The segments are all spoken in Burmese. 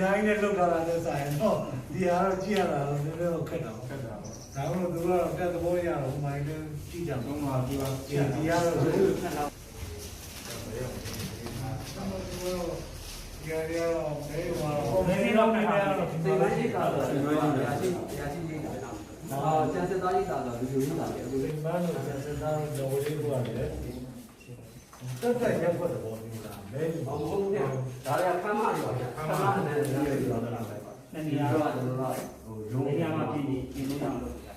များကြီးနဲ့လောက်တာလည်းဆိုင်တော့ဒီဟာတော့ကြည့်ရတာတော့နည်းနည်းတော့ခက်တာပေါ့ခက်တာပေါ့ဒါမှမဟုတ်သူကတော့တက်သဘောရတော့ဟိုမိုင်းလည်းကြည့်ကြမှာသုံးပါသူကဒီဒီကတော့ဒီကတော့ဒီကတော့ဘယ် မှာဘယ်တော့နေရတော့စိတ်မရှိတာတော့ဒီလိုရာရှိရာရှိကြီးတာနော်အာကျန်စစ်သားကြီးတာတော့ဒီလိုကြီးတာလေအခုဒီမှာတော့စဉ်းစားတော့တော်လေးကိုရတယ်တက်တက်ရက်ွက်တော့ဒီလားမဲဘာမဟုတ်ဘူးဒါလည်းခမ်းမတွေပါခမ်းမနဲ့ဒီလိုပြောတာပဲပါနှစ်ဒီနေရာတော့တော့ကျွန်တော်တို့ဟိုရုံးနေရာမှာပြည်နေပြည်လို့ရအောင်လုပ်တာ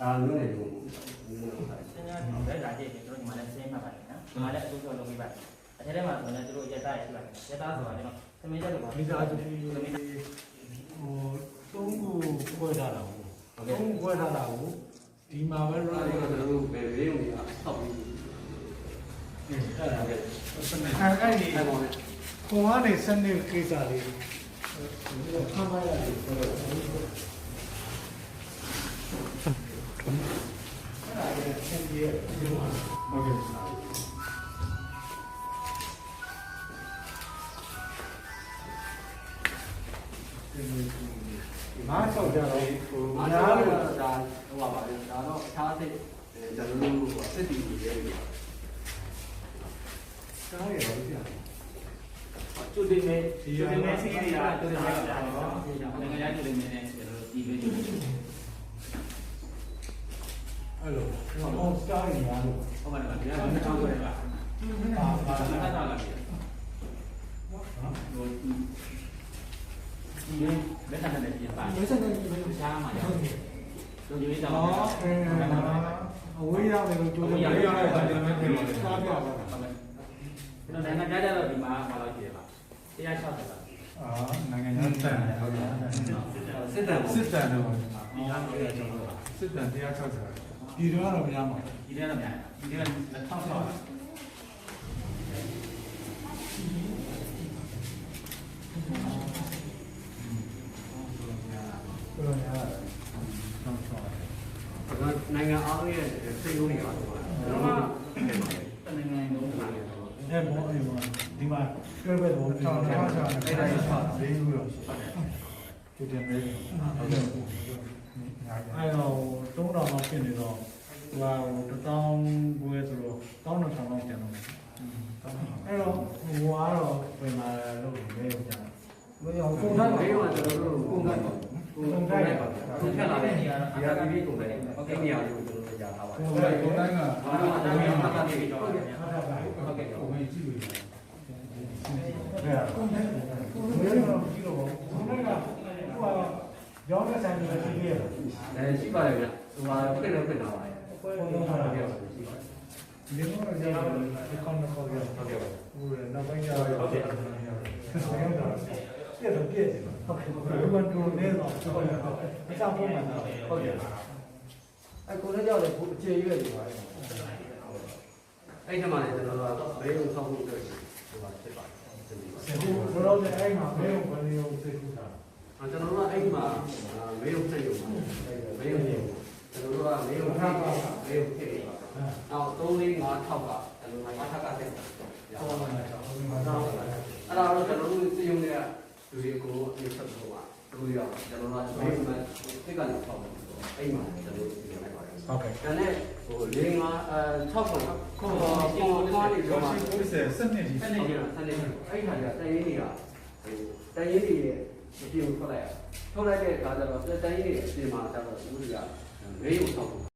အာလုံးနေရုံးဆင်းရဲတော့လက်လာကြည့်ရင်တို့ညီမလည်းဆင်းမှတ်ပါတယ်နော်ညီမလည်းအစိုးရလုပ်ပေးပါတယ်အထက်ထဲမှာဆိုရင်တို့ရတာရရှိပါတယ်ရတာဆိုတာကျွန်တော်သမီးတက်လို့ပါမိသားစုဟိုသုံးခုခွဲထားတာဟုတ်သုံးခုခွဲထားတာကိုဒီမှာပဲအဲ့ရဒါတာကကျွန်တော်တို့ဘယ်ရုံးတွေကဆောက်ပြီး အဲ့ဒါပဲအဲ့အဲ့ဒီအဲ့ပေါ်နဲ့ခွန်ကနေစနစ်ကိစ္စလေးဖမ်းပါရတယ်ဆိုတော့အဲ့ဒါလည်းဆင်းရဲဒီမှာဟုတ်ကဲ့မားဆောက်ကြတော့ဟိုမာအားးလုံးတော့ဒါဟိုပါပါဒါတော့အခြားစစ်ကျွန်တော်တို့စစ်တီတွေရဲ့ ရှားရပါဘူးဗျာကျွတ်တင်မဲ့ကျွတ်တင်မဲ့စီးရီးကကျွတ်တင်မဲ့တာနော်နိုင်ငံရကျွတ်တင်မဲ့နဲ့ကျွန်တော်တို့ဒီပဲကျွတ်တင်မဲ့အဲ့လိုဟောစတားရင်းရလို့ဟုတ်ပါတယ်ဗျာကျွန်တော်တို့ကပါပါတာလာလာပြီဟုတ်ဟုတ်ဒီဘယ်ကနေပြန်ပါဘယ်ကနေပြန်ရှားမှာလဲတို့ဒီတော့ဟောအဝေးရတယ်လို့ကြိုးစားရတယ်ဗျာကျွန်တော်တို့ပြန်ပါ ကဲ့ကျွန်တော်နိုင်ငံခြားကြတော့ဒီမှာမလာကြည့်ပါ160ပါအာနိုင်ငံခြားတန်ဟုတ်တယ်စစ်တမ်းစစ်တန်တော့ဒီလားပြောရကျွန်တော်စစ်တန်160ဒီတော့တော့မရမှာဒီထဲတော့များဒီထဲက2000ဆောက်ဆိုတော့ရတယ်တော့ဆောက်နိုင်ငံအားလုံးရဲ့စိတ်လုံးတွေပါတော့ကျွန်တော်တို့ပြန်ပါလေ တနိုင်ငံလုံးမှာ အဲဘောအေးဘော ဒီမှာတွဲဘက်တော့ဆောက်ဆောက်ဆောက်အဲ့ဒါဆောက်လေးယူတော့ဒီတင်မေးဟုတ်တယ်အဲ့တော့3000လောက်ဖြစ်နေတော့ဟို1000ဘွဲဆိုတော့1200လောက်ကျန်တော့အဲ့တော့ဟိုကတော့ပြန်လာလို့လေရောက်ကြမင်းဟိုပုံပုံစံစံလေးလေးကကကျွန် ရောင်းတဲ့ဆိုင်တွေရှိသေးရဲ့အဲရှိပါတယ်ဗျဟိုမှာပြည့်လို့ပြည့်တော့ပါတယ်ဘယ်လိုထားတာလဲရှိပါတယ်ဒီလိုတော့ကြာတယ်ဒီကောင်းတဲ့ခေါ်ရဟုတ်ကဲ့ပါဟိုနောက်ပိုင်းကျတော့ဟုတ်တယ်ဆက်တော့ပြည့် တော့ပြည့်တယ်ဟုတ်ကဲ့ဘယ်လိုလဲတော့ဟုတ်တယ်အစားဖို့မှာဟုတ်တယ်အခုလည်းကြောက်တယ်အခြေရွက်နေပါတယ်အဲ့ဒီမှာလည်းကျွန်တော်တို့ကဘေးကိုဆောက်ဖို့အတွက်ဟိုပါဖြစ်ပါတယ်ဒီလိုတော့အဲ့မှာဘယ်လိုဘယ်လိုသိခုတာအာကျွန်တော်တို့ကအဲ့ဒီမှာဘေးကိုဆက်ရုံပါဘေးကိုနေကျွန်တော်တို့ကဘေးကိုထားပါဘေးကိုဖြစ်နေပါနောက်3 4 5 6ကကျွန်တော်တို့ကထပ်ကဆက်ရဟောပါမှာမယ်တော့ဟိုမှာအဲ့တော့ဒါတော့ကျွန်တော်တို့စီယုံတွေကလူတွေကိုအပြည့်ဆက်ဖို့ပါတို့ရကျွန်တော်တို့ကဘေးမှာတိတ်ကနေဆောက်တယ်အဲ့မှာကျွန်တော်တို့စီယုံလိုက်ပါတယ်ဟုတ်ကဲ့ဒါနဲ့ဟို၄၅အဲ6ခုခေါ်ခေါ်ခေါ်နေရောတော့မှရှိကိုစစနစ်ဒီဆက်နေကြဆက်နေအဲ့ခါကျတန်ရင်းတွေကဟိုတန်ရင်းတွေရဲ့ အပြင်ကိုထွက်လိုက်ရထုတ်လိုက်တဲ့အခါကျတော့တန်ရင်းတွေအပြင်မှာကျတော့ဦးတွေကဘေးကိုဆောက်